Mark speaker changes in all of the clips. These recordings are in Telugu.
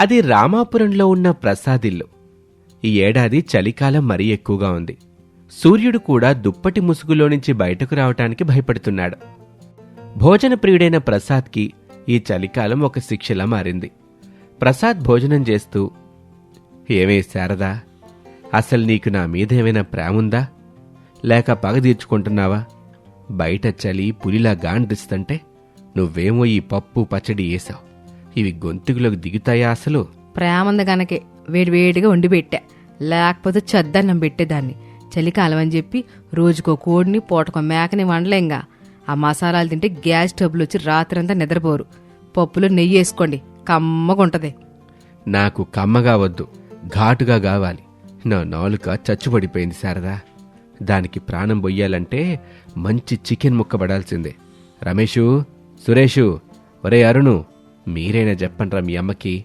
Speaker 1: అది రామాపురంలో ఉన్న ప్రసాదిల్లు. ఈ ఏడాది చలికాలం మరీ ఎక్కువగా ఉంది. సూర్యుడు కూడా దుప్పటి ముసుగులో నుంచి బయటకు రావటానికి భయపడుతున్నాడు. భోజన ప్రియుడైన ప్రసాద్కి ఈ చలికాలం ఒక శిక్షలా మారింది. ప్రసాద్ భోజనం చేస్తూ ఏమే శారదా అసలు నీకు నా మీద ఏమైనా ప్రేముందా లేక పగ తీర్చుకుంటున్నావా? బయట చలి పులిలా గాండ్రిస్తంటే నువ్వేమో ఈ పప్పు పచ్చడి వేసావు ఇవి గొంతుకులోకి దిగుతాయా అసలు?
Speaker 2: ప్రేమంద గనకే వేడివేడిగా వండి పెట్టా. లేకపోతే చద్దన్నం పెట్టేదాన్ని. చలికాలం అని చెప్పి రోజుకో కోడిని పూటకో మేకని వండలేంగా. ఆ మసాలాలు తింటే గ్యాస్ ట్రబుల్ వచ్చి రాత్రంతా నిద్రపోరు. పప్పులో నెయ్యి వేసుకోండి కమ్మగుంటది
Speaker 1: నాకు కమ్మగా వద్దు ఘాటుగా కావాలి. నా నాలుక చచ్చుబడిపోయింది శారదా. దానికి ప్రాణం పొయ్యాలంటే మంచి చికెన్ ముక్క పడాల్సిందే. రమేషు సురేషు ఒరే అరుణు మీరైనా చెప్పండ్రా మీ అమ్మకి?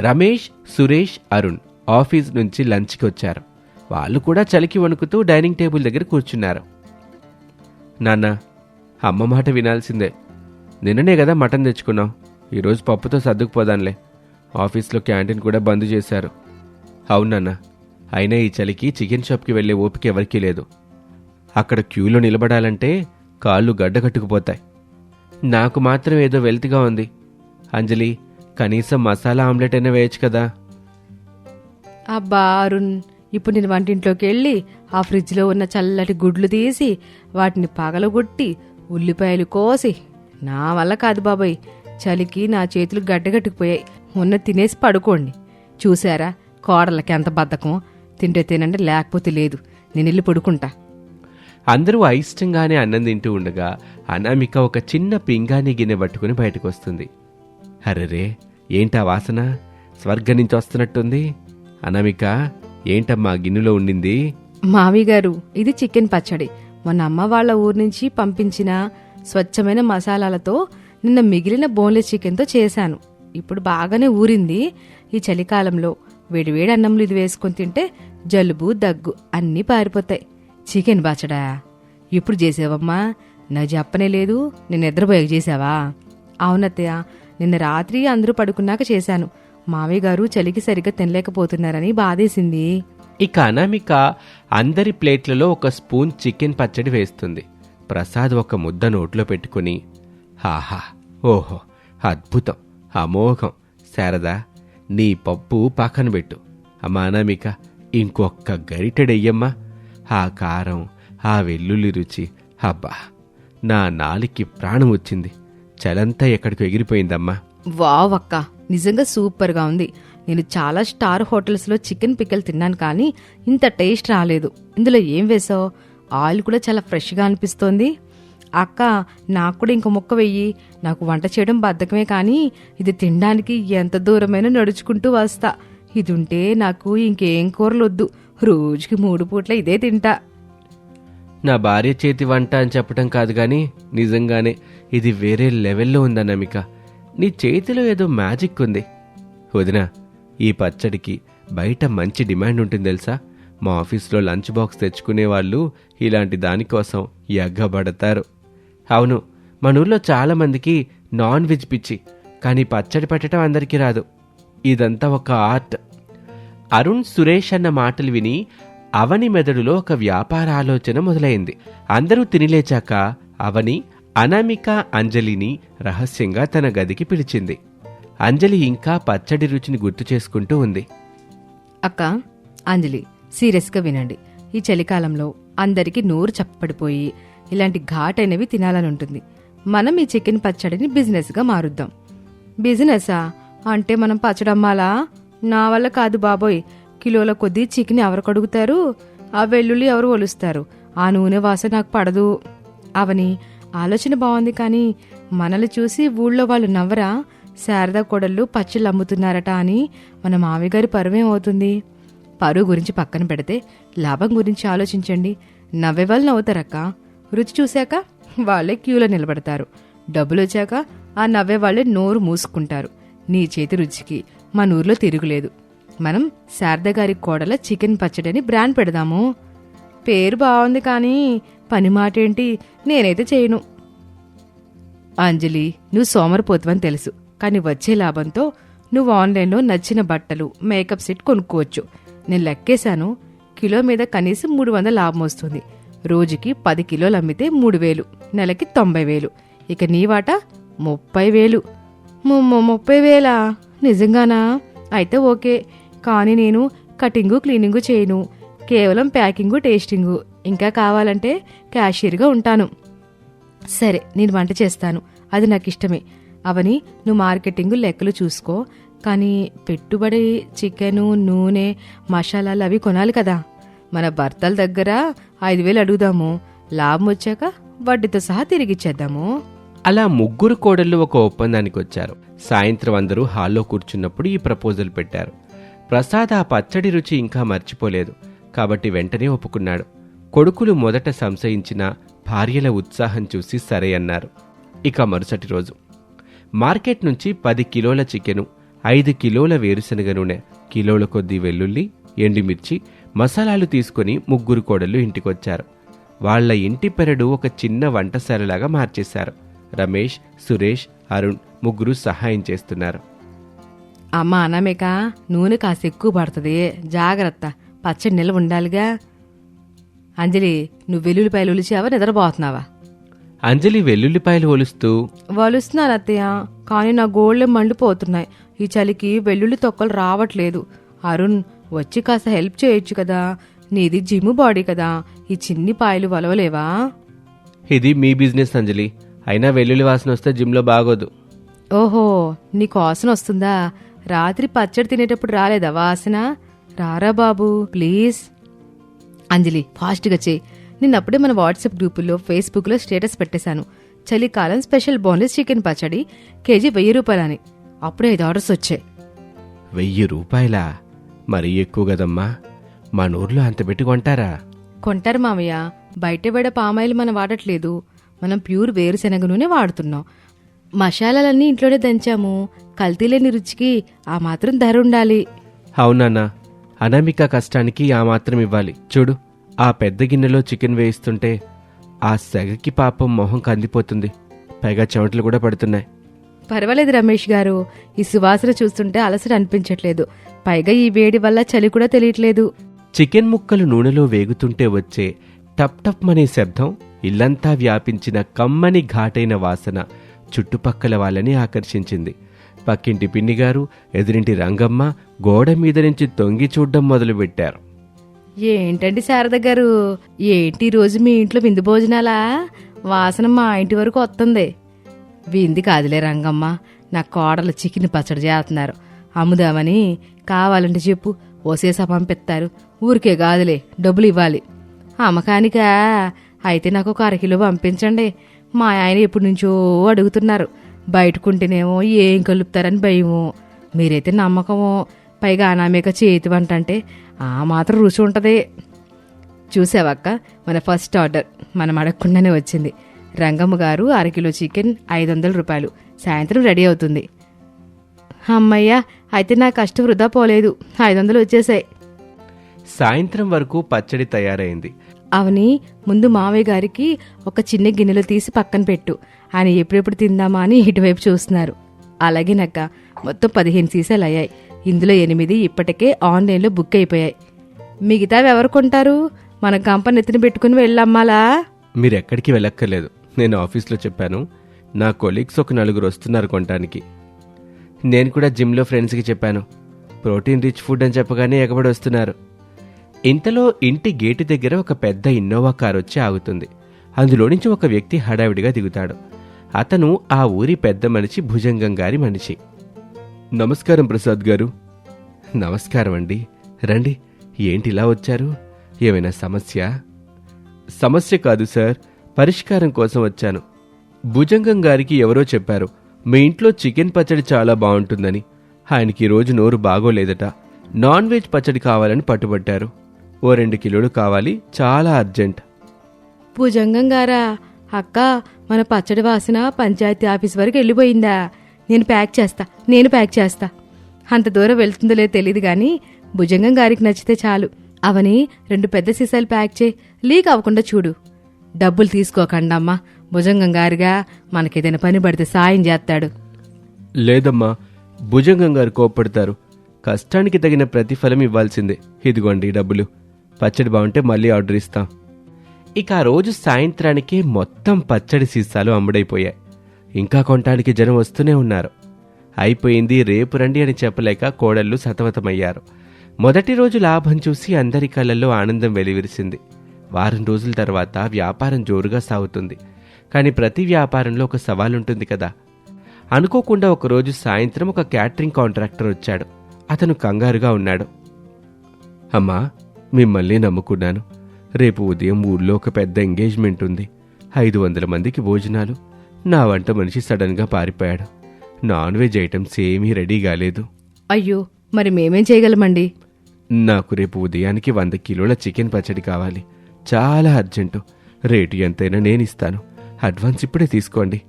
Speaker 1: రమేష్ సురేష్ అరుణ్ ఆఫీస్ నుంచి లంచ్కి వచ్చారు. వాళ్ళు కూడా చలికి వణుకుతూ డైనింగ్ టేబుల్ దగ్గర కూర్చున్నారు. నాన్న అమ్మ మాట వినాల్సిందే. నిన్ననే కదా మటన్ తెచ్చుకున్నాం ఈరోజు పప్పుతో సర్దుకుపోదాంలే. ఆఫీస్లో క్యాంటీన్ కూడా బంద్ చేశారు. అవునన్న అయినా ఈ చలికి చికెన్ షాప్కి వెళ్ళే ఓపిక ఎవరికీ లేదు. అక్కడ క్యూలో నిలబడాలంటే కాళ్ళు గడ్డకట్టుకుపోతాయి. నాకు మాత్రం ఏదో వెల్త్గా ఉంది. అంజలి కనీసం మసాలా ఆమ్లెట్ అయినా వేయచ్చు కదా.
Speaker 2: అబ్బా అరుణ్ ఇప్పుడు నేను వంటింట్లోకి వెళ్ళి ఆ ఫ్రిడ్జ్లో ఉన్న చల్లటి గుడ్లు తీసి వాటిని పగలగొట్టి ఉల్లిపాయలు కోసి. నా వల్ల కాదు బాబాయ్. చలికి నా చేతులు గడ్డగట్టుకుపోయాయి. ఉన్న తినేసి పడుకోండి. చూసారా కోడలకి ఎంత బద్ధకం. తింటే తినండి లేకపోతే లేదు. నేను వెళ్ళి పడుకుంటా.
Speaker 1: అందరూ అయిష్టంగానే అన్నం తింటూ ఉండగా అనామిక ఒక చిన్న పింగాణి గిన్నె పట్టుకుని బయటకు వస్తుంది. అరెరే ఏంటా వాసన? స్వర్గం నుంచి వస్తున్నట్టుంది. అనామిక ఏంటమ్మా గిన్నెలో ఉండింది?
Speaker 2: మావి గారు ఇది చికెన్ పచ్చడి. మొన్న అమ్మ వాళ్ళ ఊరు నుంచి పంపించిన స్వచ్ఛమైన మసాలాలతో నిన్న మిగిలిన బోన్లెస్ చికెన్తో చేశాను. ఇప్పుడు బాగానే ఊరింది ఈ చలికాలంలో. వేడివేడి అన్నంలో ఇది వేసుకొని తింటే జలుబు దగ్గు అన్నీ పారిపోతాయి. చికెన్ పచ్చడా? ఇప్పుడు చేసావమ్మా? నాకు చెప్పనే లేదు. నేను నిద్రపోయాక చేసావా? అవునత్తయ్య నిన్న రాత్రి అందరూ పడుకున్నాక చేశాను. మావయ్య గారు చలికి సరిగ్గా తినలేకపోతున్నారని బాధేసింది.
Speaker 1: ఇక అనామిక అందరి ప్లేట్లలో ఒక స్పూన్ చికెన్ పచ్చడి వేస్తుంది. ప్రసాద్ ఒక ముద్ద నోట్లో పెట్టుకుని హాహా ఓహో అద్భుతం అమోఘం. శారదా నీ పప్పు పక్కన పెట్టు. అమ్మా అనామిక ఇంకొక్క గరిటెడెయ్యమ్మా. ఆ కారం ఆ వెల్లుల్లి రుచి అబ్బా నా నాలికి ప్రాణం వచ్చింది. చలంతా ఎక్కడికి ఎగిరిపోయిందమ్మా.
Speaker 2: వావ్ అక్క నిజంగా సూపర్గా ఉంది. నేను చాలా స్టార్ హోటల్స్లో చికెన్ పిక్కలు తిన్నాను కానీ ఇంత టేస్ట్ రాలేదు. ఇందులో ఏం వేసావు? ఆయిల్ కూడా చాలా ఫ్రెష్గా అనిపిస్తోంది. అక్క నాకు కూడా ఇంకో ముక్క వెయ్యి. నాకు వంట చేయడం బద్ధకమే కానీ ఇది తినడానికి ఎంత దూరమైనా నడుచుకుంటూ వస్తా. ఇది ఉంటే నాకు ఇంకేం కూరలు వద్దు రోజుకి మూడు పూట్ల ఇదే తింటా.
Speaker 1: నా భార్య చేతి వంట అని చెప్పటం కాదు కానీ నిజంగానే ఇది వేరే లెవెల్లో ఉందన్నమిక నీ చేతిలో ఏదో మ్యాజిక్ ఉంది. వదినా ఈ పచ్చడికి బయట మంచి డిమాండ్ ఉంటుంది తెలుసా? మా ఆఫీస్లో లంచ్ బాక్స్ తెచ్చుకునే వాళ్ళు ఇలాంటి దానికోసం ఎగ్గబడతారు అవును మన ఊర్లో చాలామందికి నాన్ వెజ్ పిచ్చి కానీ పచ్చడి పెట్టడం అందరికీ రాదు. ఇదంతా ఒక ఆర్ట్. అరుణ్ సురేష్ అన్న మాటలు విని అవని మెదడులో ఒక వ్యాపార ఆలోచన మొదలైంది. అందరూ తినిలేచాక అవని అనామిక అంజలిని రహస్యంగా తన గదికి పిలిచింది. అంజలి ఇంకా పచ్చడి రుచిని గుర్తు చేసుకుంటూ ఉంది.
Speaker 2: అక్క అంజలి సీరియస్గా వినండి. ఈ చలికాలంలో అందరికీ నోరు చప్పడిపోయి ఇలాంటి ఘాటైనవి తినాలని ఉంటుంది. మనం ఈ చికెన్ పచ్చడిని బిజినెస్గా మారుద్దాం. బిజినెసా? అంటే మనం పచ్చడి అమ్మాలా నా వల్ల కాదు బాబోయ్. కిలోల కొద్దీ చికెన్ ఎవరు కడుగుతారు ఆ వెల్లుల్లి ఎవరు ఒలుస్తారు? ఆ నూనె వాసన నాకు పడదు. అవని ఆలోచన బాగుంది కానీ మనల్ని చూసి ఊళ్ళో వాళ్ళు నవ్వరా? శారదా కొడళ్ళు పచ్చళ్ళు అమ్ముతున్నారట అని మన మామయ్యగారి పరువేమవుతుంది పరువు గురించి పక్కన పెడితే లాభం గురించి ఆలోచించండి. నవ్వే వాళ్ళు నవ్వుతారక్క. రుచి చూశాక వాళ్ళే క్యూలో నిలబడతారు. డబ్బులు వచ్చాక ఆ నవ్వే వాళ్ళే నోరు మూసుకుంటారు. నీ చేతి రుచికి మన ఊర్లో తిరుగులేదు. మనం శారదగారి కోడల చికెన్ పచ్చడి అని బ్రాండ్ పెడదాము. పేరు బాగుంది కానీ పని మాట ఏంటి నేనైతే చేయను. అంజలి నువ్వు సోమరిపోతువని తెలుసు కానీ వచ్చే లాభంతో నువ్వు ఆన్లైన్లో నచ్చిన బట్టలు మేకప్ సెట్ కొనుక్కోవచ్చు. నేను లెక్కేశాను. కిలో మీద కనీసం మూడు వందల లాభం వస్తుంది. రోజుకి పది కిలోలు అమ్మితే మూడు వేలు నెలకి తొంభై వేలు. ఇక నీ వాటా ముప్పై వేలు. ముప్పై వేలా? నిజంగానా? అయితే ఓకే. కానీ నేను కటింగు క్లీనింగు చేయను. కేవలం ప్యాకింగు టేస్టింగు. ఇంకా కావాలంటే క్యాషియర్గా ఉంటాను. సరే నేను వంట చేస్తాను. అది నాకు ఇష్టమే అవని నువ్వు మార్కెటింగ్ లెక్కలు చూసుకో. కానీ పెట్టుబడి చికెను నూనె మసాలాలు అవి కొనాలి కదా. మన భర్తల దగ్గర ఐదు వేలు అడుగుదాము. లాభం వచ్చాక వడ్డీతో సహా తిరిగిచ్చేద్దాము
Speaker 1: అలా ముగ్గురు కోడళ్ళు ఒక ఒప్పందానికి వచ్చారు. సాయంత్రం అందరూ హాల్లో కూర్చున్నప్పుడు ఈ ప్రపోజల్ పెట్టారు. ప్రసాద్ ఆ పచ్చడి రుచి ఇంకా మర్చిపోలేదు. కాబట్టి వెంటనే ఒప్పుకున్నాడు. కొడుకులు మొదట సంశయించిన భార్యల ఉత్సాహం చూసి సరే అన్నారు. ఇక మరుసటి రోజు. మార్కెట్ నుంచి పది కిలోల చికెను ఐదు కిలోల వేరుశనగ నూనె కిలోల కొద్దీ వెల్లుల్లి ఎండుమిర్చి మసాలాలు తీసుకుని ముగ్గురు కోడళ్ళు ఇంటికొచ్చారు. వాళ్ళ ఇంటి పెరడు ఒక చిన్న వంటశాలలాగా మార్చేశారు. రమేష్ సురేష్ అరుణ్ ముగ్గురు సహాయం చేస్తున్నారు.
Speaker 2: అమ్మ అనామేక నూనె కాస్త ఎక్కువ పడుతుంది. జాగ్రత్త. పచ్చడి నిల్వ ఉండాలిగా. అంజలి నువ్వు వెల్లుల్లిపాయలు ఒలిచావా నిద్రపోతున్నావా?
Speaker 1: అంజలి వెల్లుల్లిపాయలు ఒలుస్తూ
Speaker 2: వలుస్తున్నాను అత్తయ్య కానీ నా గోళ్ళే మండిపోతున్నాయి. ఈ చలికి వెల్లుల్లి తొక్కలు రావట్లేదు. అరుణ్ వచ్చి కాస్త హెల్ప్ చేయొచ్చు కదా. నీది జిమ్ బాడీ కదా. ఈ చిన్ని పాయలు వలవలేవా?
Speaker 1: ఇది మీ బిజినెస్ అంజలి. అయినా వెల్లుల్లి వాసన వస్తే జిమ్లో బాగోదు.
Speaker 2: ఓహో నీకు వాసన వస్తుందా? రాత్రి పచ్చడి తినేటప్పుడు రాలేదా వాసన? రారా బాబు ప్లీజ్. అంజలి ఫాస్ట్గా చేయి. నిన్నప్పుడే మన వాట్సాప్ గ్రూపుల్లో ఫేస్బుక్లో స్టేటస్ పెట్టేశాను. చలికాలం స్పెషల్ బోనస్ చికెన్ పచ్చడి కేజీ వెయ్యి రూపాయలని. అప్పుడే ఐదు ఆర్డర్స్ వచ్చాయి.
Speaker 1: వెయ్యి రూపాయలా? మరీ ఎక్కువ కదమ్మా. మన ఊర్లో అంత పెట్టి కొంటారా?
Speaker 2: కొంటారు మామయ్య. బయట బయట పామాయిల్ మనం వాడట్లేదు. మనం ప్యూర్ వేరుశనగ నూనె వాడుతున్నాం. మసాలాలన్నీ ఇంట్లోనే దంచాము. కల్తీ లేని రుచికి ఆ మాత్రం ధర ఉండాలి.
Speaker 1: అవునానా అనామిక కష్టానికి ఆ మాత్రం ఇవ్వాలి. చూడు ఆ పెద్ద గిన్నెలో చికెన్ వేయిస్తుంటే ఆ సెగకి పాపం మొహం కందిపోతుంది. పైగా చెమటలు కూడా పడుతున్నాయి.
Speaker 2: పర్వాలేదు రమేష్ గారు. ఈ సువాసన చూస్తుంటే అలసట అనిపించట్లేదు. పైగా ఈ వేడి వల్ల చలి కూడా తెలియట్లేదు.
Speaker 1: చికెన్ ముక్కలు నూనెలో వేగుతుంటే వచ్చే టప్ టప్ అనే శబ్దం ఇల్లంతా వ్యాపించిన కమ్మని ఘాటైన వాసన. చుట్టుపక్కల వాళ్ళని ఆకర్షించింది. పక్కింటి పిన్నిగారు ఎదురింటి రంగమ్మ గోడ మీద నుంచి తొంగి చూడ్డం మొదలుపెట్టారు.
Speaker 2: ఏంటండి శారద గారు? ఏంటి ఈ రోజు మీ ఇంట్లో విందు భోజనాలా? వాసన మా ఇంటి వరకు వస్తుంది. వింది కాదులే రంగమ్మ. నా కోడలు చికెన్ పచ్చడి చేస్తున్నారు. అమ్ముదామని కావాలంటే చెప్పు. ఓసేసా పంపిస్తారు ఊరికే కాదులే డబ్బులు ఇవ్వాలి. అమ్మకానికా? అయితే నాకు ఒక అరకిలో పంపించండి. మా ఆయన ఎప్పటి నుంచో అడుగుతున్నారు. బయటకుంటేనేమో ఏం కలుపుతారని భయము. మీరైతే నమ్మకమో. పైగా అనామిక చేతి వంట అంటే ఆ మాత్రం రుచి ఉంటుంది. చూసావక్క మన ఫస్ట్ ఆర్డర్. మనం అడగకుండానే వచ్చింది. రంగమ్మ గారు అరకిలో చికెన్ ఐదు వందల రూపాయలు. సాయంత్రం రెడీ అవుతుంది. అమ్మయ్య అయితే నా కష్టం వృధా పోలేదు. ఐదు వందలు వచ్చేసాయి.
Speaker 1: సాయంత్రం వరకు పచ్చడి తయారైంది.
Speaker 2: అవని ముందు మావయ్య గారికి ఒక చిన్న గిన్నెలో తీసి పక్కన పెట్టు. ఆయన ఎప్పుడెప్పుడు తిందామా అని ఇటువైపు చూస్తున్నారు. అలాగే నక్క మొత్తం పదిహేను సీసాలు అయ్యాయి. ఇందులో ఎనిమిది ఇప్పటికే ఆన్లైన్లో బుక్ అయిపోయాయి. మిగతావి ఎవరు కొంటారు? మన కంపెనీ ఎత్తున పెట్టుకుని వెళ్ళమ్మాలా?
Speaker 1: మీరు ఎక్కడికి వెళ్ళక్కర్లేదు. నేను ఆఫీస్లో చెప్పాను. నా కొలీగ్స్ ఒక నలుగురు వస్తున్నారు కొనటానికి. నేను కూడా జిమ్లో ఫ్రెండ్స్కి చెప్పాను. ప్రోటీన్ రిచ్ ఫుడ్ అని చెప్పగానే ఎగబడి వస్తున్నారు. ఇంతలో ఇంటి గేటు దగ్గర ఒక పెద్ద ఇన్నోవా కార్ వచ్చి ఆగుతుంది. అందులో నుంచి ఒక వ్యక్తి హడావిడిగా దిగుతాడు. అతను ఆ ఊరి పెద్ద మనిషి భుజంగం గారి మనిషి. నమస్కారం ప్రసాద్ గారు. నమస్కారం అండి. రండి. ఏంటి ఇలా వచ్చారు? ఏమైనా సమస్య? సమస్య కాదు సార్. పరిష్కారం కోసం వచ్చాను. భుజంగం గారికి ఎవరో చెప్పారు. మీ ఇంట్లో చికెన్ పచ్చడి చాలా బాగుంటుందని. ఆయనకి రోజు నోరు బాగోలేదట. నాన్ వెజ్ పచ్చడి కావాలని పట్టుబట్టారు. ఓ రెండు కిలోలు కావాలి చాలా అర్జెంట్.
Speaker 2: భుజంగం గారా అక్క మన పచ్చడి వాసన పంచాయతీ ఆఫీస్ వరకు వెళ్ళిపోయిందా? నేను ప్యాక్ చేస్తా నేను ప్యాక్ చేస్తా. అంత దూరం వెళ్తుందో లేదో తెలియదు కానీ భుజంగం గారికి నచ్చితే చాలు. అవని రెండు పెద్ద సీసాలు ప్యాక్ చేయి లీక్ అవ్వకుండా చూడు. డబ్బులు తీసుకోకండమ్మా భుజంగం గారిగా మనకేదైనా పని పడితే సాయం చేస్తాడు.
Speaker 1: లేదమ్మా భుజంగం గారు కోప్పడతారు. కష్టానికి తగిన ప్రతిఫలం ఇవ్వాల్సిందే. ఇదిగోండి డబ్బులు. పచ్చడి బాగుంటే మళ్ళీ ఆర్డర్ ఇస్తాం. ఇక ఆ రోజు సాయంత్రానికి మొత్తం పచ్చడి సీసాలు అమ్ముడైపోయాయి. ఇంకా కొనటానికి జనం వస్తూనే ఉన్నారు. అయిపోయింది రేపు రండి అని చెప్పలేక కోడళ్ళు సతమతమయ్యారు. మొదటి రోజు లాభం చూసి అందరి కళ్ళల్లో ఆనందం వెలివిరిసింది. వారం రోజుల తర్వాత వ్యాపారం జోరుగా సాగుతుంది. కానీ ప్రతి వ్యాపారంలో ఒక సవాలుంటుంది కదా. అనుకోకుండా ఒకరోజు సాయంత్రం ఒక క్యాటరింగ్ కాంట్రాక్టర్ వచ్చాడు. అతను కంగారుగా ఉన్నాడు. అమ్మా మిమ్మల్ని నమ్ముకున్నాను. రేపు ఉదయం ఊళ్ళో ఒక పెద్ద ఎంగేజ్మెంట్ ఉంది. ఐదు వందల మందికి భోజనాలు. నా వంట మనిషి సడన్గా పారిపోయాడు. నాన్ వెజ్ ఐటమ్స్ ఏమీ రెడీ కాలేదు.
Speaker 2: అయ్యో మరి మేమేం చేయగలమండి?
Speaker 1: నాకు రేపు ఉదయానికి వంద కిలోల చికెన్ పచ్చడి కావాలి. చాలా అర్జెంటు. రేటు ఎంతైనా నేను ఇస్తాను. అడ్వాన్స్ ఇప్పుడే తీసుకోండి.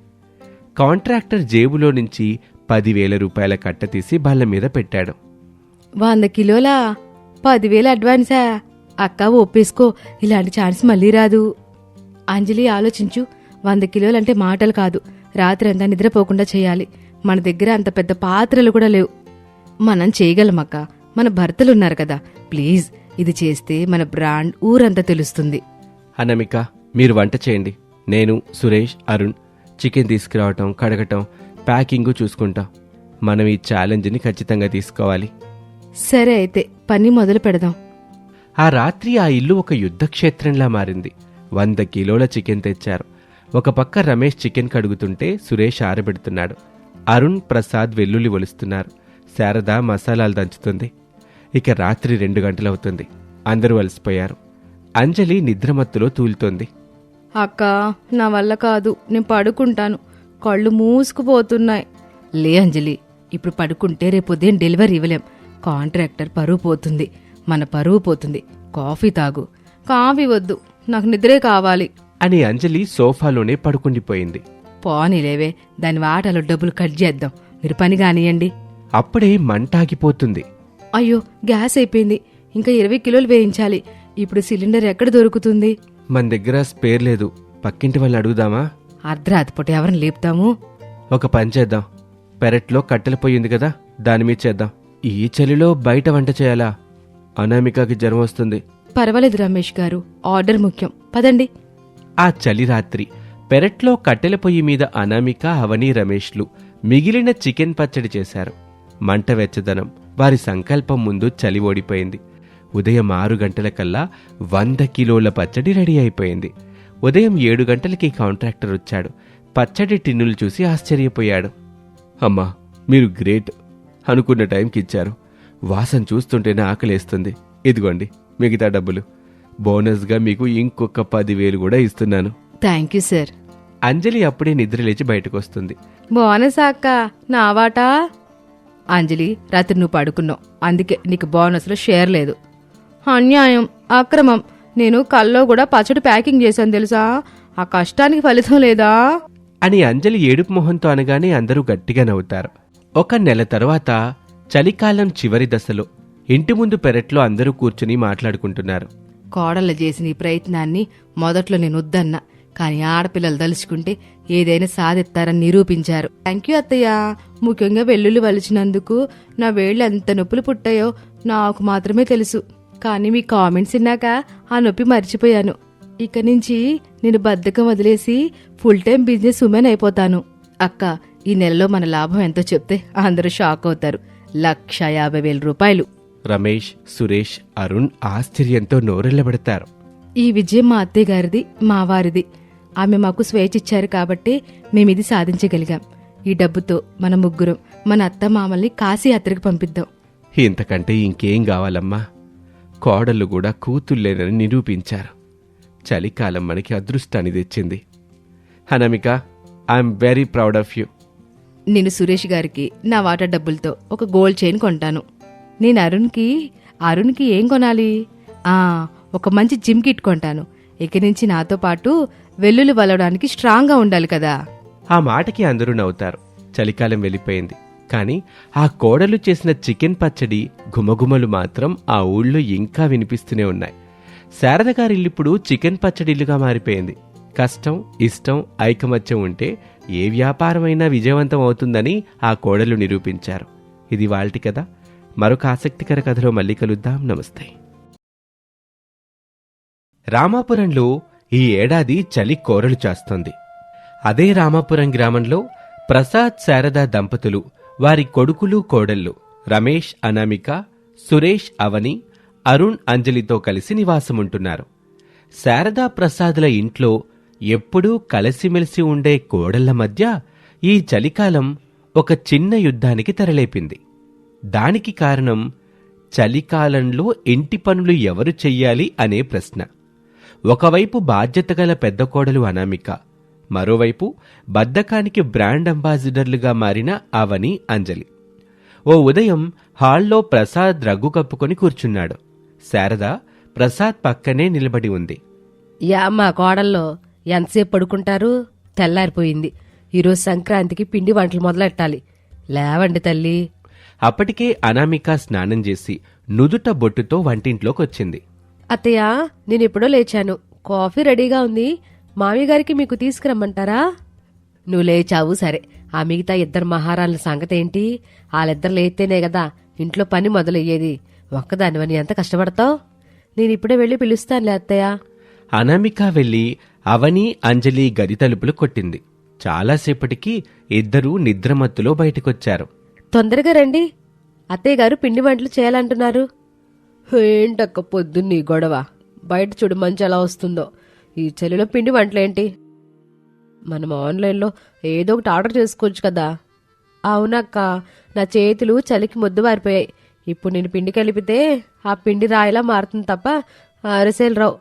Speaker 1: కాంట్రాక్టర్ జేబులో నుంచి పదివేల రూపాయల కట్ట తీసి బల్ల మీద పెట్టాడు.
Speaker 2: వంద కిలోలా? పదివేలు అడ్వాన్సా? అక్క ఒప్పేసుకో. ఇలాంటి ఛాన్స్ మళ్ళీ రాదు. అంజలి ఆలోచించు. వంద కిలోలంటే మాటలు కాదు. రాత్రి అంతా నిద్రపోకుండా చేయాలి. మన దగ్గర అంత పెద్ద పాత్రలు కూడా లేవు. మనం చేయగలమక్క. మన భర్తలున్నారు కదా. ప్లీజ్ ఇది చేస్తే మన బ్రాండ్ ఊరంతా తెలుస్తుంది.
Speaker 1: అనమిక మీరు వంట చేయండి. నేను సురేష్ అరుణ్ చికెన్ తీసుకురావటం కడగటం ప్యాకింగ్ చూసుకుంటాం. మనం ఈ ఛాలెంజ్ని ఖచ్చితంగా తీసుకోవాలి.
Speaker 2: సరే అయితే పని మొదలు పెడదాం.
Speaker 1: ఆ రాత్రి ఆ ఇల్లు ఒక యుద్ధక్షేత్రంలా మారింది. వంద కిలోల చికెన్ తెచ్చారు. ఒక పక్క రమేష్ చికెన్ కడుగుతుంటే సురేష్ ఆరబెడుతున్నాడు. అరుణ్ ప్రసాద్ వెల్లుల్లి ఒలుస్తున్నారు. శారద మసాలాలు దంచుతుంది. ఇక రాత్రి రెండు గంటలవుతుంది. అందరూ అలసిపోయారు. అంజలి నిద్రమత్తులో తూలుతోంది.
Speaker 2: అక్క నా వల్ల కాదు. నేను పడుకుంటాను. కళ్ళు మూసుకుపోతున్నాయి. లే అంజలి ఇప్పుడు పడుకుంటే రేపు ఉదయం డెలివరీ ఇవ్వలేం. కాంట్రాక్టర్ పరువు పోతుంది. మన పరువు పోతుంది. కాఫీ తాగు. కాఫీ వద్దు. నాకు నిద్రే కావాలి.
Speaker 1: అని అంజలి సోఫాలోనే పడుకుండిపోయింది.
Speaker 2: పోనీలేవే. దాని వాటలో డబ్బులు కట్ చేద్దాం. మీరు పని కానియండి.
Speaker 1: అప్పుడే మంటాగిపోతుంది
Speaker 2: అయ్యో గ్యాస్ అయిపోయింది. ఇంకా ఇరవై కిలోలు వేయించాలి. ఇప్పుడు సిలిండర్ ఎక్కడ దొరుకుతుంది?
Speaker 1: మన దగ్గర స్పేర్ లేదు. పక్కింటి వాళ్ళు అడుగుదామా?
Speaker 2: అర్ధరాత్రి పూట ఎవరిని లేపుతాము?
Speaker 1: ఒక పని చేద్దాం. పెరట్లో కట్టెల పొయ్యి ఉంది కదా దాని మీద చేద్దాం. ఈ చలిలో బయట వంట చేయాలా? అనామికకి జ్వరం వస్తుంది.
Speaker 2: పర్వాలేదు రమేష్ గారు ఆర్డర్ ముఖ్యం. పదండి.
Speaker 1: ఆ చలి రాత్రి పెరట్లో కట్టెల పొయ్యి మీద అనామిక అవని రమేష్లు మిగిలిన చికెన్ పచ్చడి చేశారు. మంట వెచ్చదనం వారి సంకల్పం ముందు చలి ఓడిపోయింది. ఉదయం ఆరు గంటలకల్లా వంద కిలోల పచ్చడి రెడీ అయిపోయింది. ఉదయం ఏడు గంటలకి కాంట్రాక్టర్ వచ్చాడు. పచ్చడి టిన్నులు చూసి ఆశ్చర్యపోయాడు. అమ్మా మీరు గ్రేట్. అనుకున్న టైంకి ఇచ్చారు. వాసన చూస్తుంటేనే ఆకలేస్తుంది. ఇదిగోండి మిగతా డబ్బులు. బోనస్గా మీకు ఇంకొక పదివేలు కూడా ఇస్తున్నాను.
Speaker 2: Thank you sir.
Speaker 1: అంజలి అప్పుడే నిద్రలేచి బయటకు వస్తుంది
Speaker 2: బోనస్ అక్క నా వాటా? అంజలి రాత్రి నువ్వు పడుకున్నావు. అందుకే నీకు బోనస్లో షేర్ లేదు. అన్యాయం అక్రమం. నేను కల్లో కూడా పచ్చడి ప్యాకింగ్ చేశాను తెలుసా? ఆ కష్టానికి ఫలితం లేదా?
Speaker 1: అని అంజలి ఏడుపు మొహంతో అనగానే అందరూ గట్టిగా నవ్వుతారు. ఒక నెల తర్వాత చలికాలం చివరి దశలో ఇంటి ముందు పెరట్లో అందరూ కూర్చుని మాట్లాడుకుంటున్నారు.
Speaker 2: కోడళ్ళ చేసిన ఈ ప్రయత్నాన్ని మొదట్లో నేను వద్దన్నా కానీ ఆడపిల్లలు తలుచుకుంటే ఏదైనా సాధిస్తారని నిరూపించారు. థ్యాంక్ యూ అత్తయ్య. ముఖ్యంగా వెల్లుల్లి వలిచినందుకు నా వేళ్ళు ఎంత నొప్పులు పుట్టాయో నాకు మాత్రమే తెలుసు. కానీ మీ కామెంట్స్ విన్నాక ఆ నొప్పి మర్చిపోయాను. ఇక నుంచి నేను బద్ధకం వదిలేసి ఫుల్ టైం బిజినెస్ ఉమెన్ అయిపోతాను. అక్క ఈ నెలలో మన లాభం ఎంతో చెప్తే అందరూ షాక్ అవుతారు. లక్ష యాభై వేల రూపాయలు.
Speaker 1: రమేష్ సురేష్ అరుణ్ ఆశ్చర్యంతో నోరెళ్ళబెడతారు
Speaker 2: ఈ విజయం మా అత్తయ్య గారిది మా వారిది. ఆమె మాకు స్వేచ్ఛ ఇచ్చారు కాబట్టి మేమిది సాధించగలిగాం. ఈ డబ్బుతో మన ముగ్గురం మన అత్త మామల్ని కాశీ యాత్రకు పంపిద్దాం.
Speaker 1: ఇంతకంటే ఇంకేం కావాలమ్మా? కోడళ్ళు కూడా కూతుళ్ళేనని నిరూపించారు. చలికాలం మనకి అదృష్టాన్ని తెచ్చింది. హనమిక I'm very proud of you.
Speaker 2: నేను సురేష్ గారికి నా వాటా డబ్బులతో ఒక గోల్డ్ చైన్ కొంటాను. నేను అరుణ్కి అరుణ్కి ఏం కొనాలి? ఆ ఒక మంచి జిమ్ కిట్ కొంటాను. ఇక నుంచి నాతో పాటు వెల్లుల్లి వలవడానికి స్ట్రాంగ్గా ఉండాలి కదా.
Speaker 1: ఆ మాటకి అందరూ నవ్వుతారు. చలికాలం వెళ్ళిపోయింది. కానీ ఆ కోడలు చేసిన చికెన్ పచ్చడి గుమగుమలు మాత్రం ఆ ఊళ్ళో ఇంకా వినిపిస్తూనే ఉన్నాయి. శారద గారిల్లిప్పుడు చికెన్ పచ్చడి ఇల్లుగా మారిపోయింది. కష్టం ఇష్టం ఐకమత్యం ఉంటే ఏ వ్యాపారమైనా విజయవంతం అవుతుందని ఆ కోడలు నిరూపించారు. ఇది వాళ్ళటి కథ. మరొక ఆసక్తికర కథలో మళ్ళీ కలుద్దాం. నమస్తే. రామాపురంలో ఈ ఏడాది చలి కోరలు చేస్తోంది. అదే రామాపురం గ్రామంలో ప్రసాద్ శారదా దంపతులు వారి కొడుకులు కోడళ్ళు రమేష్ అనామిక సురేష్ అవని అరుణ్ అంజలితో కలిసి నివాసముంటున్నారు. శారదా ప్రసాదుల ఇంట్లో ఎప్పుడూ కలిసిమెలిసి ఉండే కోడళ్ళ మధ్య ఈ చలికాలం ఒక చిన్న యుద్ధానికి తెరలేపింది. దానికి కారణం చలికాలంలో ఇంటి పనులు ఎవరు చెయ్యాలి అనే ప్రశ్న. ఒకవైపు బాధ్యత గల పెద్ద కోడలు అనామిక మరోవైపు బద్ధకానికి బ్రాండ్ అంబాసిడర్లుగా మారిన అవని అంజలి. ఓ ఉదయం హాల్లో ప్రసాద్ రగ్గు కప్పుకొని కూర్చున్నాడు. శారద ప్రసాద్ పక్కనే నిలబడి ఉంది.
Speaker 3: యా మా కోడల్లో ఎంతసేపు పడుకుంటారు? తెల్లారిపోయింది. ఈరోజు సంక్రాంతికి పిండి వంటలు మొదలెట్టాలి. లేవండి తల్లి.
Speaker 1: అప్పటికే అనామిక స్నానం చేసి నుదుట బొట్టుతో వంటింట్లోకొచ్చింది.
Speaker 3: అత్తయ్య నేను ఎప్పుడో లేచాను. కాఫీ రెడీగా ఉంది. మామి గారికి మీకు తీసుకురమ్మంటారా? నువ్వు లేచావు సరే. ఆ మిగతా ఇద్దరు మహారాణుల సంగతి ఏంటి వాళ్ళిద్దరు లేస్తేనే కదా ఇంట్లో పని మొదలయ్యేది. ఒక్కదానివని ఎంత కష్టపడతావు? నేను ఇప్పుడే వెళ్ళి పిలుస్తానులే అత్తయ్య.
Speaker 1: అనామిక వెళ్ళి అవని అంజలి గది తలుపులు కొట్టింది. చాలాసేపటికి ఇద్దరూ నిద్రమత్తులో బయటకొచ్చారు.
Speaker 3: తొందరగా రండి. అత్తయ్య గారు పిండి వంటలు చేయాలంటున్నారు. ఏంటక్క పొద్దున్న ఈ గొడవ? బయట చూడు మంచి ఎలా వస్తుందో. ఈ చలిలో పిండి వంటలేంటి? మనం ఆన్లైన్లో ఏదో ఒకటి ఆర్డర్ చేసుకోవచ్చు కదా. అవునక్క నా చేతులు చలికి ముద్దు మారిపోయాయి ఇప్పుడు నేను పిండి కలిపితే ఆ పిండి రాయిలా మారుతుంది తప్ప అరిసెలు రావు.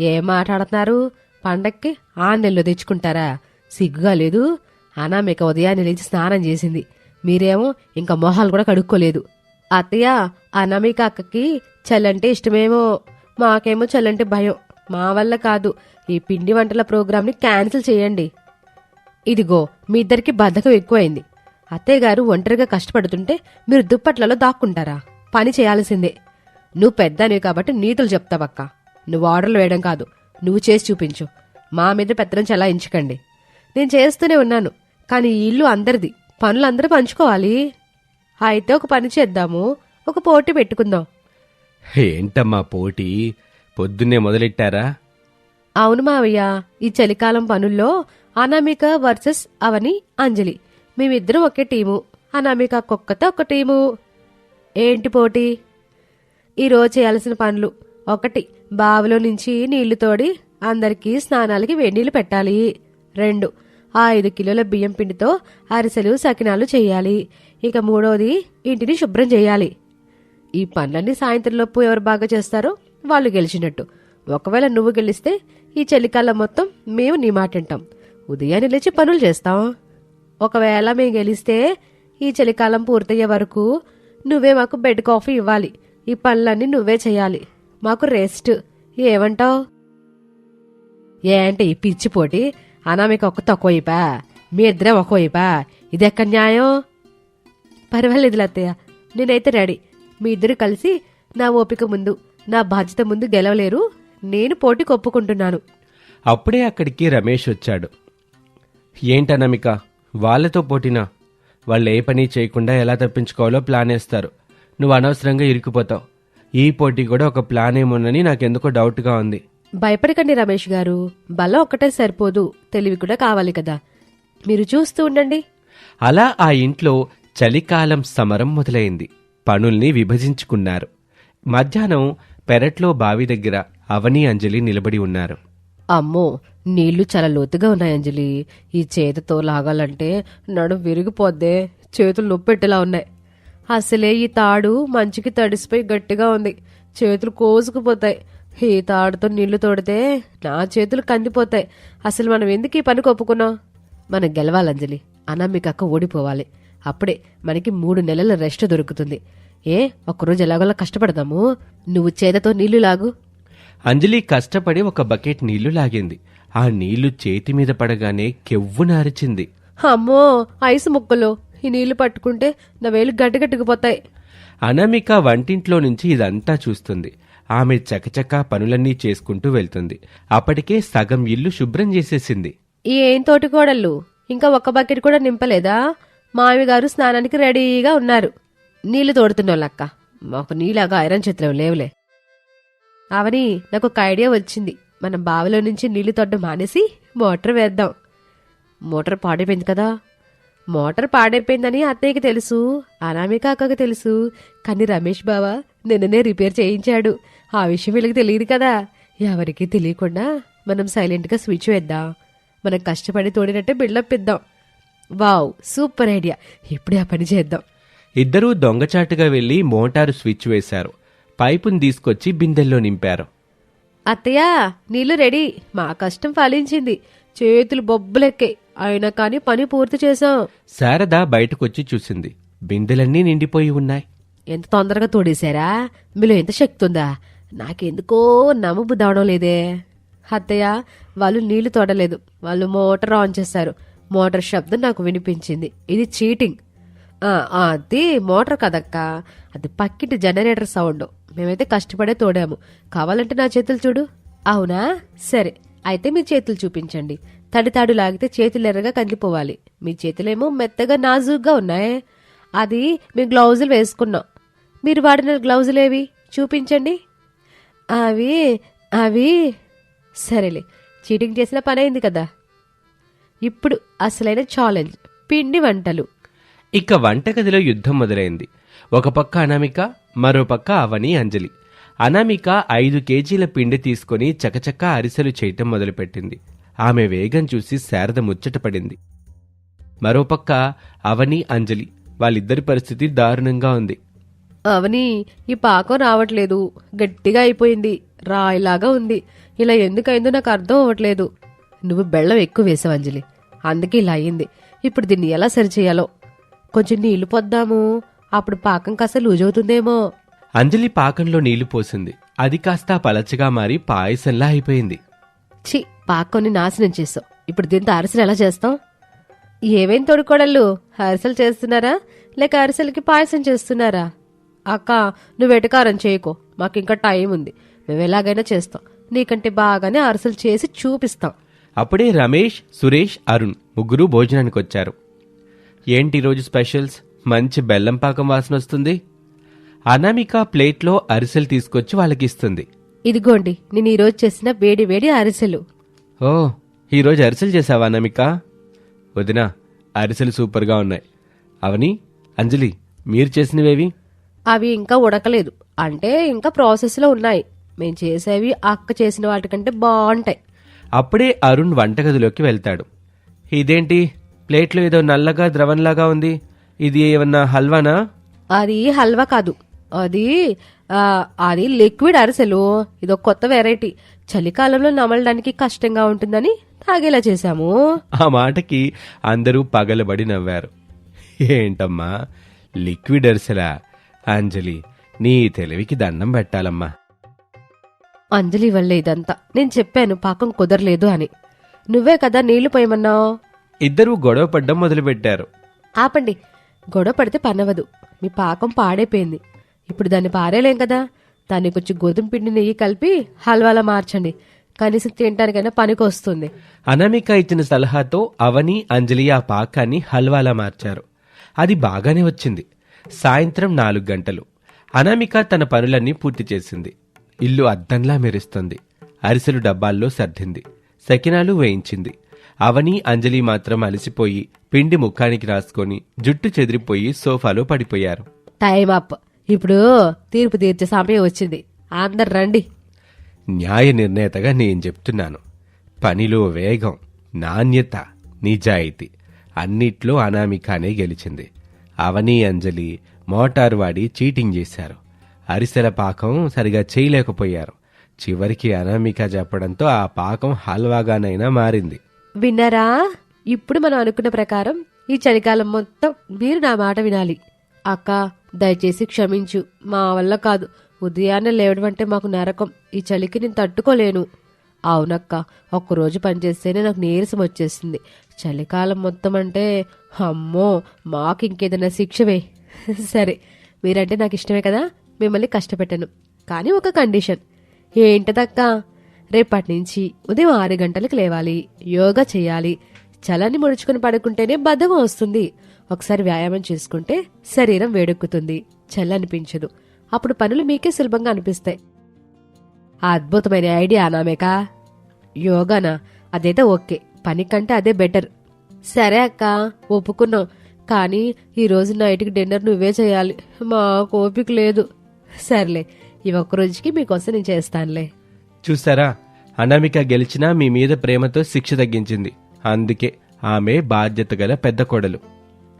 Speaker 3: ఏం మాట్లాడుతున్నారు? పండక్కి ఆన్లైన్లో తెచ్చుకుంటారా? సిగ్గుగా లేదు. అనామిక ఉదయాన్నే లేచి స్నానం చేసింది. మీరేమో ఇంకా మొహాలు కూడా కడుక్కోలేదు. అత్తయ్య అనామిక అక్కకి చల్లంటే ఇష్టమేమో. మాకేమో చల్లంటే భయం. మా వల్ల కాదు. ఈ పిండి వంటల ప్రోగ్రామ్ని క్యాన్సిల్ చేయండి. ఇదిగో మీ ఇద్దరికి బద్ధకం ఎక్కువైంది. అత్తయ్య గారు ఒంటరిగా కష్టపడుతుంటే మీరు దుప్పట్లలో దాక్కుంటారా? పని చేయాల్సిందే. నువ్వు పెద్దనివి కాబట్టి నీతులు చెప్తావక్క. నువ్వు ఆర్డర్లు వేయడం కాదు. నువ్వు చేసి చూపించు. మా మీద పెత్తనం చలాయించకండి. నేను చేస్తూనే ఉన్నాను కానీ ఈ ఇల్లు అందరిది. పనులు అందరూ పంచుకోవాలి. అయితే ఒక పని చేద్దాము ఒక పోటీ పెట్టుకుందాం.
Speaker 1: ఏంటమ్మా పోటీ? పొద్దున్నే మొదలెట్టారా?
Speaker 3: అవును మావయ్య ఈ చలికాలం పనుల్లో అనామిక వర్సెస్ అవని అంజలి. మేమిద్దరం ఒకే టీము అనామిక కుక్కతో ఒక టీము. ఏంటి పోటీ? ఈరోజు చేయాల్సిన పనులు ఒకటి బావిలో నుంచి నీళ్ళు తోడి అందరికీ స్నానాలకి వేడినీళ్ళు పెట్టాలి. రెండు ఆ ఐదు కిలోల బియ్యం పిండితో అరిసెలు సకినాలు చేయాలి. ఇక మూడోది ఇంటిని శుభ్రం చేయాలి. ఈ పనులన్నీ సాయంత్రంలోపు ఎవరు బాగా చేస్తారో వాళ్ళు గెలిచినట్టు. ఒకవేళ నువ్వు గెలిస్తే ఈ చలికాలం మొత్తం మేము నీ మాట వింటాం. ఉదయాన్నే లేచి పనులు చేస్తాం. ఒకవేళ మేము గెలిస్తే ఈ చలికాలం పూర్తయ్యే వరకు నువ్వే మాకు బెడ్ కాఫీ ఇవ్వాలి. ఈ పనులన్నీ నువ్వే చేయాలి. మాకు రెస్ట్ ఏమంటావ్? ఏంటి పిచ్చిపోటి పిచ్చి పోటీ? అనామిక ఒక తక్కువ మీ ఇద్దరే ఒక వైపా ఇది న్యాయం? పర్వాలేదు అత్తయ్య నేనైతే రెడీ మీ ఇద్దరు కలిసి నా ఓపిక ముందు నా బాధ్యత ముందు గెలవలేరు. నేను పోటీ ఒప్పుకుంటున్నాను
Speaker 1: అప్పుడే అక్కడికి రమేష్ వచ్చాడు. ఏంటనమిక వాళ్ళతో పోటీనా? వాళ్ళు ఏ పని చేయకుండా ఎలా తప్పించుకోవాలో ప్లాన్ వేస్తారు. నువ్వు అనవసరంగా ఇరుక్కుపోతావు. ఈ పోటీ కూడా ఒక ప్లాన్ ఏమోనని నాకెందుకో డౌట్గా ఉంది.
Speaker 3: భయపడకండి రమేష్ గారు. బలం ఒక్కటే సరిపోదు. తెలివి కూడా కావాలి కదా. మీరు చూస్తూ ఉండండి.
Speaker 1: అలా ఆ ఇంట్లో చలికాలం సమరం మొదలైంది. పనుల్ని విభజించుకున్నారు. మధ్యాహ్నం పెరట్లో బావి దగ్గర అవని అంజలి నిలబడి ఉన్నారు.
Speaker 3: అమ్మో నీళ్ళు చాలా లోతుగా ఉన్నాయి అంజలి. ఈ చేతితో లాగాలంటే నడుం విరిగిపోద్దే చేతులు నొప్పెట్టేలా ఉన్నాయి. అసలే ఈ తాడు మంచికి తడిసిపోయి గట్టిగా ఉంది. చేతులు కోసుకుపోతాయి. ఈ తాడుతో నీళ్ళు తోడితే నా చేతులు కందిపోతాయి. అసలు మనం ఎందుకు ఈ పనికి ఒప్పుకున్నాం మనం గెలవాలి అంజలి అనామిక అక్క ఓడిపోవాలి. అప్పుడే మనకి మూడు నెలల రెస్ట్ దొరుకుతుంది. ఏ ఒక్కరోజు ఎలాగోలా కష్టపడదాము? నువ్వు చేతతో నీళ్ళు లాగు.
Speaker 1: అంజలి కష్టపడి ఒక బకెట్ నీళ్ళు లాగింది. ఆ నీళ్ళు చేతి మీద పడగానే కెవ్వున అరిచింది.
Speaker 3: అమ్మో ఐసు ముక్కలు. ఈ నీళ్ళు పట్టుకుంటే నా వేలు గడ్డగట్టుకుపోతాయి.
Speaker 1: అనామిక వంటింట్లో నుంచి ఇదంతా చూస్తుంది. ఆమె చకచకా పనులన్నీ చేసుకుంటూ వెళ్తుంది. అప్పటికే సగం ఇల్లు శుభ్రం చేసేసింది.
Speaker 3: ఏం తోటి కోడళ్ళు ఇంకా ఒక్క బకెట్ కూడా నింపలేదా? మామి గారు స్నానానికి రెడీగా ఉన్నారు. నీళ్ళు తోడుతున్నోళ్ళక్క. మాకు నీలాగా ఐరన్ చేతులు లేవులే. అవని నాకు ఒక ఐడియా వచ్చింది. మనం బావిలో నుంచి నీళ్ళు తొడ్డం మానేసి మోటార్ వేద్దాం. మోటార్ పాడైపోయింది కదా. మోటార్ పాడైపోయిందని అత్తయ్యకి తెలుసు అనామిక అక్కకి తెలుసు. కానీ రమేష్ బావ నిన్ననే రిపేర్ చేయించాడు. ఆ విషయం వీళ్ళకి తెలియదు కదా. ఎవరికీ తెలియకుండా మనం సైలెంట్గా స్విచ్ వేద్దాం. మనం కష్టపడి తోడినట్టే బిల్డప్ ఇద్దాం. Wow super idea. ఇప్పుడే ఆ పని చేద్దాం.
Speaker 1: ఇద్దరూ దొంగచాటుగా వెళ్ళి మోటారు స్విచ్ వేశారు. పైపును తీసుకొచ్చి బిందెల్లో నింపారు.
Speaker 3: అత్తయ్య నీళ్ళు రెడీ. మా కష్టం ఫలించింది. చేతులు బొబ్బలెక్కాయి. అయినా కానీ పని పూర్తి చేసాం
Speaker 1: శారద బయటకొచ్చి చూసింది. బిందెలన్నీ నిండిపోయి ఉన్నాయి.
Speaker 3: ఎంత తొందరగా తోడేశారా? మీలో ఎంత శక్తి ఉందా నాకెందుకో నమ్మబుద్ధి అవడం లేదే. అత్తయ్య వాళ్ళు నీళ్ళు తోడలేదు. వాళ్ళు మోటార్ ఆన్ చేశారు మోటార్ శబ్దం నాకు వినిపించింది. ఇది చీటింగ్. అది మోటార్ కదక్క. అది పక్కింటి జనరేటర్ సౌండ్. మేమైతే కష్టపడే తోడాము. కావాలంటే నా చేతులు చూడు. అవునా? సరే. అయితే మీ చేతులు చూపించండి. తడితాడు లాగితే చేతులెర్రగా కందిపోవాలి మీ చేతులేమో మెత్తగా నాజుగ్గా ఉన్నాయి. అది మీ గ్లౌజులు వేసుకున్నాం. మీరు వాడిన గ్లౌజులేవి? చూపించండి. అవి అవి. సరేలే చీటింగ్ చేసిన పని అయింది కదా. ఇప్పుడు అసలైన ఛాలెంజ్ పిండి వంటలు.
Speaker 1: ఇక వంటగదిలో యుద్ధం మొదలైంది. ఒక పక్క అనామిక మరో పక్క అవని అంజలి. అనామిక ఐదు కేజీల పిండి తీసుకొని చకచక అరిసెలు చేయటం మొదలుపెట్టింది. ఆమె వేగం చూసి శారద ముచ్చటపడింది మరోపక్క అవని అంజలి వాళ్ళిద్దరి పరిస్థితి దారుణంగా ఉంది.
Speaker 3: అవని ఈ పాకం రావట్లేదు. గట్టిగా అయిపోయింది. రాయిలాగా ఉంది. ఇలా ఎందుకైందో నాకు అర్థం అవ్వట్లేదు. నువ్వు బెల్లం ఎక్కువ వేసావు అంజలి. అందుకే ఇలా అయ్యింది. ఇప్పుడు దీన్ని ఎలా సరిచేయాలో కొంచెం నీళ్ళు పొద్దాము. అప్పుడు పాకం కాస్త లూజ్ అవుతుందేమో.
Speaker 1: అంజలి పాకంలో నీళ్ళు పోసింది. అది కాస్త పలచగా మారి పాయసంలా అయిపోయింది.
Speaker 3: ఛీ! పాకంని నాశనం చేసావు ఇప్పుడు దీంతో అరిసెలు ఎలా చేస్తాం? ఏమేం తోడుకోడళ్ళు? అరిసెలు చేస్తున్నారా? లేక అరిసెలకి పాయసం చేస్తున్నారా? అక్క నువ్వు వెటకారం చేయకో. మాకు ఇంకా టైం ఉంది. మేము ఎలాగైనా చేస్తాం. నీకంటే బాగానే అరిసెలు చేసి చూపిస్తాం.
Speaker 1: అప్పుడే రమేష్ సురేష్ అరుణ్ ముగ్గురు భోజనానికి వచ్చారు ఏంటి ఈరోజు స్పెషల్స్? మంచి బెల్లం పాకం వాసన వస్తుంది. అనామిక ప్లేట్లో అరిసెలు తీసుకొచ్చి వాళ్ళకిస్తుంది.
Speaker 3: ఇదిగోండి నేను ఈరోజు చేసిన వేడి వేడి అరిసెలు.
Speaker 1: ఓ ఈరోజు అరిసెలు చేసావా అనామిక? వదినా అరిసెలు సూపర్గా ఉన్నాయి. అవని అంజలి మీరు చేసినవేవి?
Speaker 3: అవి ఇంకా ఉడకలేదు. అంటే ఇంకా ప్రాసెస్లో ఉన్నాయి. మేము చేసేవి అక్క చేసిన వాటికంటే బాగుంటాయి.
Speaker 1: అప్పుడే అరుణ్ వంటగదిలోకి వెళ్తాడు. ఇదేంటి? ప్లేట్లో ఏదో నల్లగా ద్రవంలాగా ఉంది. ఇది ఏమన్నా హల్వానా?
Speaker 3: అది హల్వా కాదు. అది ఆ, అది లిక్విడ్ అరిసెలు. ఇదొక కొత్త వెరైటీ. చలికాలంలో నమలడానికి కష్టంగా ఉంటుందని తాగేలా చేశాము.
Speaker 1: ఆ మాటకి అందరూ పగలబడి నవ్వారు. ఏంటమ్మా? లిక్విడ్ అరిసెలా? అంజలి నీ తెలివికి దండం పెట్టాలమ్మా.
Speaker 3: అంజలి వల్ల ఇదంతా. నేను చెప్పాను పాకం కుదరలేదు అని. నువ్వే కదా నీళ్ళు పోయమన్నావు?
Speaker 1: ఇద్దరూ గొడవ పడ్డం మొదలుపెట్టారు.
Speaker 3: ఆపండి. గొడవ పడితే పనవదు మీ పాకం పాడైపోయింది. ఇప్పుడు దాన్ని పారేలేం కదా? దాన్ని కొంచెం గోధుమ పిండి నెయ్యి కలిపి హల్వాలా మార్చండి. కనీసం తినడానికైనా పనికి వస్తుంది
Speaker 1: అనామిక ఇచ్చిన సలహాతో అవని అంజలి ఆ పాకాన్ని హల్వాలా మార్చారు. అది బాగానే వచ్చింది. సాయంత్రం నాలుగు గంటలు. అనామిక తన పనులన్నీ పూర్తి చేసింది. ఇల్లు అద్దంలా మెరుస్తుంది. అరిసెలు డబ్బాల్లో సర్దింది. సకినాలు వేయించింది. అవని అంజలి మాత్రం అలసిపోయి పిండి ముఖానికి రాసుకొని జుట్టు చెదిరిపోయి సోఫాలో పడిపోయారు.
Speaker 3: Time up. ఇప్పుడు తీర్పు తీర్చే సమయం వచ్చింది. అందరు రండి.
Speaker 1: న్యాయ నిర్ణేతగా నేను చెప్తున్నాను. పనిలో వేగం నాణ్యత నిజాయితీ అన్నిట్లో అనామికానే గెలిచింది. అవని అంజలి మోటారు వాడి చీటింగ్ చేశారు. అరిసెల పాకం సరిగా చేయలేకపోయారు. చివరికి అనామిక చెప్పడంతో ఆ పాకం హల్వాగానైనా మారింది.
Speaker 3: విన్నారా? ఇప్పుడు మనం అనుకున్న ప్రకారం ఈ చలికాలం మొత్తం మీరు నా మాట వినాలి. అక్కా దయచేసి క్షమించు. మా వల్ల కాదు. ఉదయాన్నే లేవడం అంటే మాకు నరకం. ఈ చలికి నేను తట్టుకోలేను. అవునక్క ఒక్కరోజు పనిచేస్తేనే నాకు నీరసం వచ్చేసింది చలికాలం మొత్తం అంటే అమ్మో మాకు ఇంకేదైనా శిక్షవే. సరే మీరంటే నాకు ఇష్టమే కదా? మిమ్మల్ని కష్టపెట్టను. కానీ ఒక కండిషన్. ఏంటదక్క? రేపటి నుంచి ఉదయం ఆరు గంటలకు లేవాలి. యోగా చేయాలి. చలాన్ని ముడుచుకుని పడుకుంటేనే బద్ధకం వస్తుంది. ఒకసారి వ్యాయామం చేసుకుంటే శరీరం వేడెక్కుతుంది. చల్లనిపించదు. అప్పుడు పనులు మీకే సులభంగా అనిపిస్తాయి. ఆ అద్భుతమైన ఐడియా అనామేకా యోగానా? అదైతే ఓకే. పని కంటే అదే బెటర్. సరే అక్క ఒప్పుకున్నాం. కానీ ఈ రోజు నైట్కి డిన్నర్ నువ్వే చేయాలి. మా ఓపిక లేదు. సర్లే ఈ ఒక్క రోజుకి మీకోసం నేను చేస్తానులే.
Speaker 1: చూసారా అనామిక గెలిచినా మీ మీద ప్రేమతో శిక్ష తగ్గించింది. అందుకే ఆమె బాధ్యత గల పెద్ద కోడలు.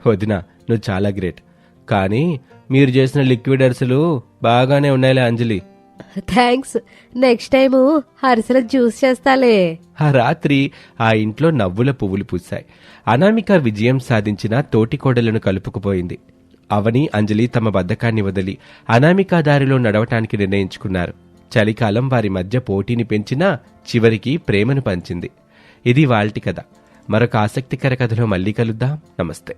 Speaker 1: వదినా నువ్వు చాలా గ్రేట్. కానీ మీరు చేసిన లిక్విడ్ అరిసెలు బాగానే ఉన్నాయిలే అంజలి.
Speaker 3: థ్యాంక్స్. నెక్స్ట్ టైము అరిసెల జ్యూస్ చేస్తాలే.
Speaker 1: ఆ రాత్రి ఆ ఇంట్లో నవ్వుల పువ్వులు పూశాయి. అనామిక విజయం సాధించిన తోటి కోడలను కలుపుకుపోయింది. అవని అంజలి తమ బద్ధకాన్ని వదిలి అనామిక దారిలో నడవటానికి నిర్ణయించుకున్నారు. చలికాలం వారి మధ్య పోటీని పెంచినా చివరికి ప్రేమను పంచింది. ఇది వాల్టి కథ. మరొక ఆసక్తికర కథలో మళ్ళీ కలుద్దాం. నమస్తే.